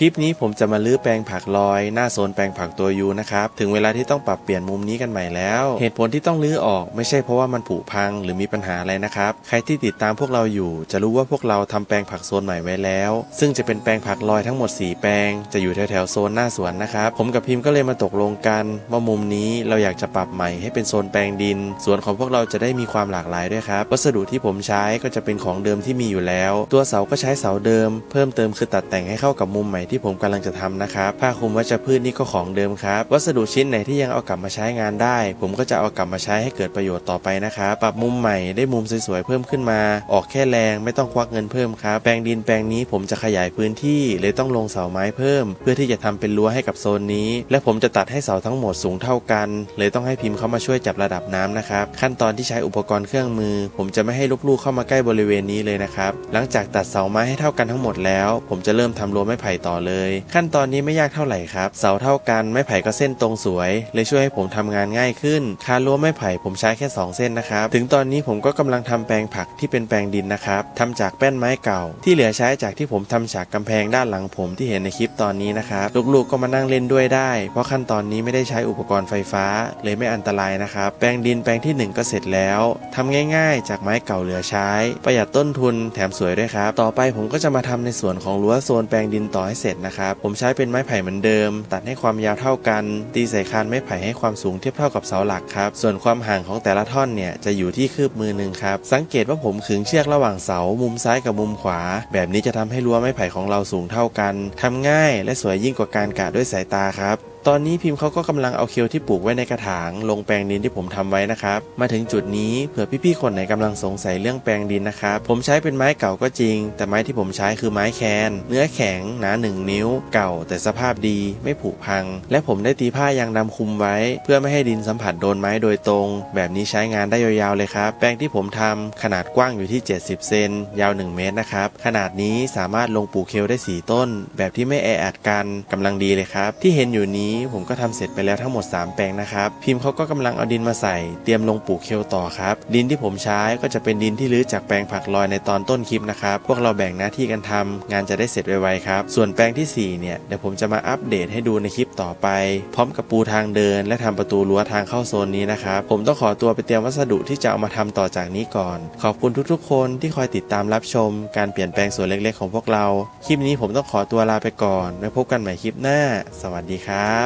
คลิปนี้ผมจะมาลื้อแปลงผักลอย หน้าโซนแปลงผักตัวยูนะครับ ถึงเวลาที่ต้องปรับเปลี่ยนมุมนี้กันใหม่แล้ว เหตุผลที่ต้องลื้อออกไม่ใช่เพราะว่ามันผุพังหรือมีปัญหาอะไรนะครับ ใครที่ติดตามพวกเราอยู่ จะรู้ว่าพวกเราทำแปลงผักโซนใหม่ไว้แล้ว ซึ่งจะเป็นแปลงผักลอยทั้งหมด 4 แปลง จะอยู่แถวๆโซนหน้าสวนนะครับ ผมกับพิมพ์ก็เลยมาตกลงกัน ว่ามุมนี้เราอยากจะปรับใหม่ให้เป็นโซนแปลงดิน สวนของพวกเราจะได้มีความหลากหลายด้วยครับ วัสดุที่ผมใช้ก็จะเป็นของเดิมที่มีอยู่แล้ว ตัวเสาก็ใช้เสาเดิม เพิ่มเติมคือตัดแต่งให้เข้ากับมุมใหม่ที่ผมกำลังจะทำนะครับ ผ้าคลุมวัชพืชนี่ก็ของเดิมครับ วัสดุชิ้นไหนที่ยังเอากลับมาใช้งานได้ ผมก็จะเอากลับมาใช้ให้เกิดประโยชน์ต่อไปนะครับ ปรับมุมใหม่ได้มุมสวยๆเพิ่มขึ้นมา ออกแค่แรงไม่ต้องควักเงินเพิ่มครับ แปลงดินแปลงนี้ผมจะขยายพื้นที่เลยต้องลงเสาไม้เพิ่ม เพื่อที่จะทำเป็นรั้วให้กับโซนนี้ และผมจะตัดให้เสาทั้งหมดสูงเท่ากัน เลยต้องให้พิมพ์เข้ามาช่วยจับระดับน้ำนะครับ ขั้นตอนที่ใช้อุปกรณ์เครื่องมือ ผมจะไม่ให้ลูกๆเข้ามาใกล้บริเวณนี้เลยนะครับ หลังจากตัดเสาไม้ให้เท่ากันทั้งหมดแล้ว ผมจะเริ่มทำรั้วไม้ไผ่ต่อเลย ขั้นตอนนี้ไม่ยากเท่าไหร่ครับ เสาเท่ากันไม้ไผ่ก็เส้นตรงสวย เลยช่วยให้ผมทำงานง่ายขึ้น คานรั้วไม้ไผ่ผมใช้แค่ 2 เส้นนะครับ ถึงตอนนี้ผมก็กำลังทำแปลงผักที่เป็นแปลงดินนะครับทำจากแป้นไม้เก่า ที่เหลือใช้จากที่ผมทำฉากกำแพงด้านหลังผมที่เห็นในคลิปตอนนี้นะครับลูกๆก็มานั่งเล่นด้วยได้ เพราะขั้นตอนนี้ไม่ได้ใช้อุปกรณ์ไฟฟ้า เลยไม่อันตรายนะครับ แปลงดินแปลงที่หนึ่งก็เสร็จแล้วทำง่าย ๆ จากไม้เก่าเหลือใช้ ประหยัดต้นทุนแถมสวยด้วยครับ ต่อไปผมก็จะมาทำในส่วนของรั้วโซนแปลงดินต่อให้เสร็จนะครับ ผมใช้เป็นไม้ไผ่เหมือนเดิม ตัดให้ความยาวเท่ากัน ตีใส่คานไม้ไผ่ให้ความสูงเทียบเท่ากับเสาหลักครับ ส่วนความห่างของแต่ละท่อนเนี่ยจะอยู่ที่คืบมือหนึ่งครับ สังเกตว่าผมขึงเชือกระหว่างเสา มุมซ้ายกับมุมขวา แบบนี้จะทำให้รั้วไม้ไผ่ของเราสูงเท่ากันทำง่ายและสวยยิ่งกว่าการกะด้วยสายตาครับ ตอนนี้พิมพ์เขาก็กำลังเอาเคียวที่ปลูกไว้ในกระถาง ลงแปลงดินที่ผมทำไว้นะครับ มาถึงจุดนี้เผื่อพี่ๆคนไหนกำลังสงสัยเรื่องแปลงดินนะครับ ผมใช้เป็นไม้เก่าก็จริง แต่ไม้ที่ผมใช้คือไม้แคน เนื้อแข็งหนาหนึ่งนิ้ว เก่า แต่สภาพดีไม่ผุพัง และผมได้ตีผ้ายางดำคุมไว้ เพื่อไม่ให้ดินสัมผัสโดนไม้โดยตรง แบบนี้ใช้งานได้ยาวๆเลยครับ แปลงที่ผมทำขนาดกว้างอยู่ที่ 70 เซนยาว 1 เมตรนะครับ ขนาดนี้สามารถลงปลูกเคลได้สี่ต้น แบบที่ไม่แออัดกันกำลังดีเลยครับ ที่เห็นอยู่นี้ผมก็ทำเสร็จไปแล้วทั้งหมด 3 แปลงนะครับ พิมพ์เขาก็กำลังเอาดินมาใส่ เตรียมลงปลูกเคลต่อครับ ดินที่ผมใช้ก็จะเป็นดินที่รื้อจากแปลงผักลอยในตอนต้นคลิปนะครับ พวกเราแบ่งหน้าที่กันทำงานจะได้เสร็จไวๆครับ ส่วนแปลงทีสี่ 4 เนี่ยเดี๋ยวผมจะมาอัปเดตให้ดูในคลิปต่อไป พร้อมกับปูทางเดิน และทำประตูรั้วทางเข้าโซนนี้นะครับ ผมต้องขอตัวไปเตรียมวัสดุที่จะเอามาทำต่อจากนี้ก่อน ขอบคุณทุกๆ คนที่คอยติดตามรับชม การเปลี่ยนแปลงส่วนเล็กๆของพวกเรา คลิปนี้ผมต้องขอตัวลาไปก่อนไว้พบกันใหม่คลิปหน้า สวัสดีครับ